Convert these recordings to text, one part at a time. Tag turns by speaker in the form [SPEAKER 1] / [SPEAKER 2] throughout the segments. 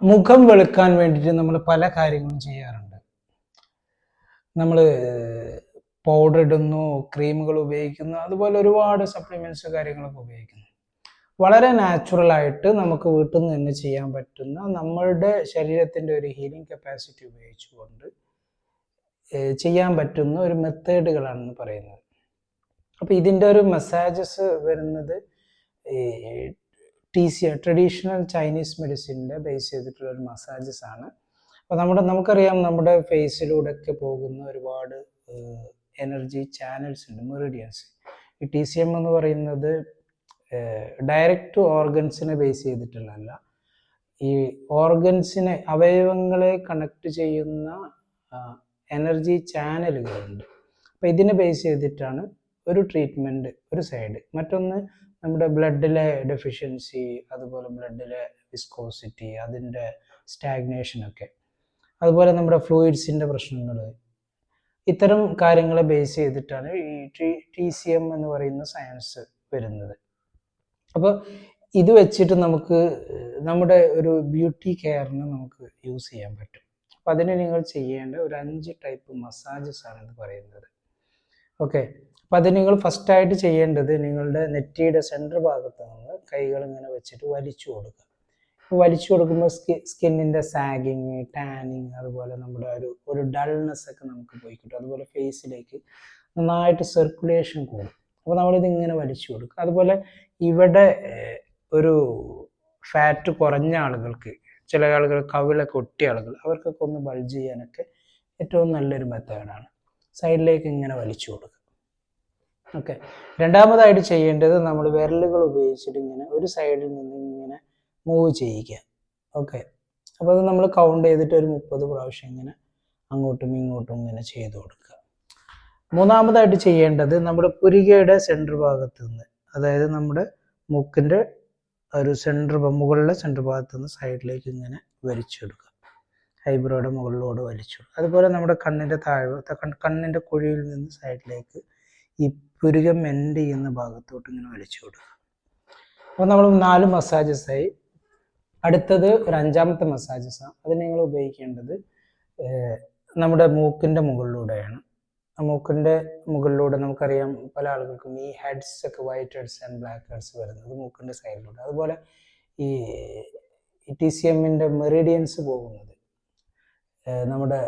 [SPEAKER 1] മുഖം വെളുക്കാൻ വേണ്ടിയിട്ട് നമ്മൾ പല കാര്യങ്ങളും ചെയ്യാറുണ്ട്. നമ്മൾ പൗഡർ ഇടുന്നു ക്രീമുകൾ ഉപയോഗിക്കുന്നു അതുപോലെ ഒരുപാട് സപ്ലിമെന്റ്സ് കാര്യങ്ങളൊക്കെ ഉപയോഗിക്കുന്നു. വളരെ നാച്ചുറൽ ആയിട്ട് നമുക്ക് വീട്ടിൽ നിന്ന് തന്നെ ചെയ്യാൻ പറ്റുന്ന നമ്മളുടെ ശരീരത്തിന്റെ ഒരു ഹീലിംഗ് കപ്പാസിറ്റി ഉപയോഗിച്ചുകൊണ്ട് ചെയ്യാൻ പറ്റുന്ന ഒരു മെത്തേഡുകളാണെന്ന് പറയുന്നത്. അപ്പോൾ ഇതിന്റെ ഒരു മസാജസ് വരുന്നത് ടി സി ട്രഡീഷണൽ ചൈനീസ് മെഡിസിന്റെ ബേസ് ചെയ്തിട്ടുള്ള ഒരു മസാജസ് ആണ്. അപ്പോൾ നമ്മുടെ നമുക്കറിയാം നമ്മുടെ ഫേസിലൂടെ ഒക്കെ പോകുന്ന ഒരുപാട് എനർജി ചാനൽസ് ഉണ്ട് മെറിഡിയൻസ് ഈ ടി സി എം എന്ന് പറയുന്നത് ഡയറക്റ്റ് ഓർഗൻസിനെ ബേസ് ചെയ്തിട്ടുള്ളതല്ല. ഈ ഓർഗൻസിനെ അവയവങ്ങളെ കണക്ട് ചെയ്യുന്ന എനർജി ചാനലുകളുണ്ട് അപ്പോൾ ഇതിനെ ബേസ് ചെയ്തിട്ടാണ് ഒരു ട്രീറ്റ്മെന്റ് ഒരു സൈഡ് മറ്റൊന്ന് നമ്മുടെ ബ്ലഡിലെ ഡെഫിഷ്യൻസി അതുപോലെ ബ്ലഡിലെ വിസ്കോസിറ്റി അതിന്റെ സ്റ്റാഗ്നേഷനൊക്കെ അതുപോലെ നമ്മുടെ ഫ്ലൂയിഡ്സിന്റെ പ്രശ്നങ്ങൾ ഇത്തരം കാര്യങ്ങളെ ബേസ് ചെയ്തിട്ടാണ് ഈ ടി ടി സി എം എന്ന് പറയുന്ന സയൻസ് വരുന്നത്. അപ്പോൾ ഇത് വെച്ചിട്ട് നമുക്ക് നമ്മുടെ ഒരു ബ്യൂട്ടി കെയറിന് നമുക്ക് യൂസ് ചെയ്യാൻ പറ്റും. അപ്പം അതിന് നിങ്ങൾ ചെയ്യേണ്ട ഒരു അഞ്ച് ടൈപ്പ് മസാജസ് ആണ് ഇത് പറയുന്നത്. ഓക്കെ അപ്പോൾ അത് നിങ്ങൾ ഫസ്റ്റായിട്ട് ചെയ്യേണ്ടത് നിങ്ങളുടെ നെറ്റിയുടെ സെന്റർ ഭാഗത്ത് നിന്ന് കൈകൾ ഇങ്ങനെ വെച്ചിട്ട് വലിച്ചു കൊടുക്കുക. വലിച്ചു കൊടുക്കുമ്പോൾ സ്കി സ്കിന്നിന്റെ സാഗിങ് ടാനിങ് അതുപോലെ നമ്മുടെ ഒരു ഒരു ഡൾനെസ് ഒക്കെ നമുക്ക് പോയി കിട്ടും. അതുപോലെ ഫേസിലേക്ക് നന്നായിട്ട് സർക്കുലേഷൻ കൂടും. അപ്പോൾ നമ്മളിത് ഇങ്ങനെ വലിച്ചു കൊടുക്കുക. അതുപോലെ ഇവിടെ ഒരു ഫാറ്റ് കുറഞ്ഞ ആളുകൾക്ക് ചില ആളുകൾ കവിളൊക്കെ ഒട്ടിയ ആളുകൾ അവർക്കൊക്കെ ഒന്ന് ബൾജ് ചെയ്യാനൊക്കെ ഏറ്റവും നല്ലൊരു മെത്തേഡാണ് സൈഡിലേക്ക് ഇങ്ങനെ വലിച്ചു കൊടുക്കുക. ഓക്കെ. രണ്ടാമതായിട്ട് ചെയ്യേണ്ടത് നമ്മൾ വിരലുകൾ ഉപയോഗിച്ചിട്ട് ഇങ്ങനെ ഒരു സൈഡിൽ നിന്ന് ഇങ്ങനെ മൂവ് ചെയ്യിക്കുക ഓക്കെ. അപ്പോൾ അത് നമ്മൾ കൗണ്ട് ചെയ്തിട്ട് ഒരു മുപ്പത് പ്രാവശ്യം ഇങ്ങനെ അങ്ങോട്ടും ഇങ്ങോട്ടും ഇങ്ങനെ ചെയ്ത് കൊടുക്കുക. മൂന്നാമതായിട്ട് ചെയ്യേണ്ടത് നമ്മുടെ പുരികയുടെ സെന്റർ ഭാഗത്ത് നിന്ന് അതായത് നമ്മുടെ മൂക്കിന്റെ ഒരു സെന്റർ മുകളിലെ സെന്റർ ഭാഗത്ത് നിന്ന് സൈഡിലേക്ക് ഇങ്ങനെ വലിച്ചെടുക്കുക. ഐബ്രോയുടെ മുകളിലോട് വലിച്ചു. അതുപോലെ നമ്മുടെ കണ്ണിന്റെ താഴെ കണ്ണിന്റെ കുഴിയിൽ നിന്ന് സൈഡിലേക്ക് ഈ പുരുകം എൻഡ് ചെയ്യുന്ന ഭാഗത്തോട്ട് ഇങ്ങനെ വലിച്ചു കൊടുക്കുക. അപ്പോൾ നമ്മൾ നാല് മസാജസായി അടുത്തത് ഒരു അഞ്ചാമത്തെ മസാജസാണ് അത് നിങ്ങൾ ഉപയോഗിക്കേണ്ടത് നമ്മുടെ മൂക്കിന്റെ മുകളിലൂടെയാണ്. മൂക്കിന്റെ മുകളിലൂടെ നമുക്കറിയാം പല ആളുകൾക്കും ഈ ഹെഡ്സ് ഒക്കെ white heads and black heads വരുന്നത് മൂക്കിന്റെ സൈഡിലൂടെ അതുപോലെ ഈ ടി സി എമ്മിന്റെ മെറിഡിയൻസ് പോകുന്നത് നമ്മുടെ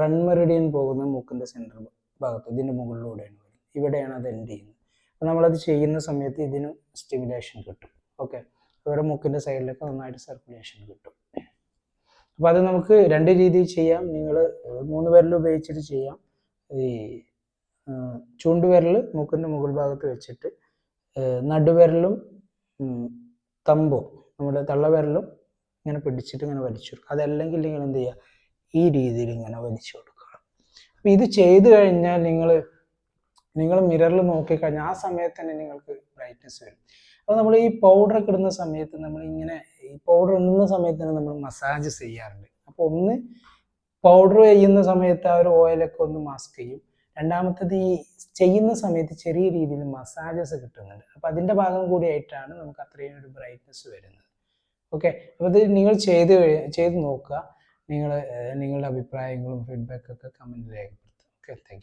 [SPEAKER 1] റൺ മെറിഡിയൻ പോകുന്ന മൂക്കിന്റെ സെന്റർ ഭാഗത്ത് ഇതിന്റെ മുകളിലൂടെയാണ് വരുന്നത്. ഇവിടെയാണ് അത് എൻഡ് ചെയ്യുന്നത്. അപ്പോൾ നമ്മളത് ചെയ്യുന്ന സമയത്ത് ഇതിന് സ്റ്റിമുലേഷൻ കിട്ടും. ഓക്കെ അതുപോലെ മൂക്കിന്റെ സൈഡിലൊക്കെ നന്നായിട്ട് സർക്കുലേഷൻ കിട്ടും. അപ്പോൾ അത് നമുക്ക് രണ്ട് രീതിയിൽ ചെയ്യാം. നിങ്ങൾ മൂന്ന് വിരൽ ഉപയോഗിച്ചിട്ട് ചെയ്യാം. ഈ ചൂണ്ടുവിരൽ മൂക്കിന്റെ മുകൾ ഭാഗത്ത് വെച്ചിട്ട് നടുവിരലും തമ്പും നമ്മുടെ തള്ളവിരലും ഇങ്ങനെ പിടിച്ചിട്ട് ഇങ്ങനെ വലിച്ചു അതല്ലെങ്കിൽ നിങ്ങൾ എന്ത് ചെയ്യുക ഈ രീതിയിൽ ഇങ്ങനെ വലിച്ചു കൊടുക്കുക അപ്പോൾ ഇത് ചെയ്തു കഴിഞ്ഞാൽ നിങ്ങൾ നിങ്ങൾ മിററിൽ നോക്കിക്കഴിഞ്ഞാൽ ആ സമയത്ത് തന്നെ നിങ്ങൾക്ക് ബ്രൈറ്റ്നസ് വരും. അപ്പോൾ നമ്മൾ ഈ പൗഡർ ഒക്കെ ഇടുന്ന സമയത്ത് നമ്മൾ ഇങ്ങനെ ഈ പൗഡർ ഇടുന്ന സമയത്ത് തന്നെ നമ്മൾ മസാജ് ചെയ്യാറുണ്ട്. അപ്പോൾ ഒന്ന് പൗഡർ ചെയ്യുന്ന സമയത്ത് ആ ഒരു ഓയിലൊക്കെ ഒന്ന് മാസ്ക് ചെയ്യും. രണ്ടാമത്തത് ഈ ചെയ്യുന്ന സമയത്ത് ചെറിയ രീതിയിൽ മസാജസ് കിട്ടുന്നുണ്ട്. അപ്പോൾ അതിന്റെ ഭാഗം കൂടിയായിട്ടാണ് നമുക്ക് അത്രയും ഒരു ബ്രൈറ്റ്നസ് വരുന്നത്. ഓക്കെ അപ്പോൾ ഇത് നിങ്ങൾ ചെയ്ത് ചെയ്ത് നോക്കുക. നിങ്ങൾ നിങ്ങളുടെ അഭിപ്രായങ്ങളും ഫീഡ്ബാക്കൊക്കെ കമന്റ് രേഖപ്പെടുത്തുക. Okay thank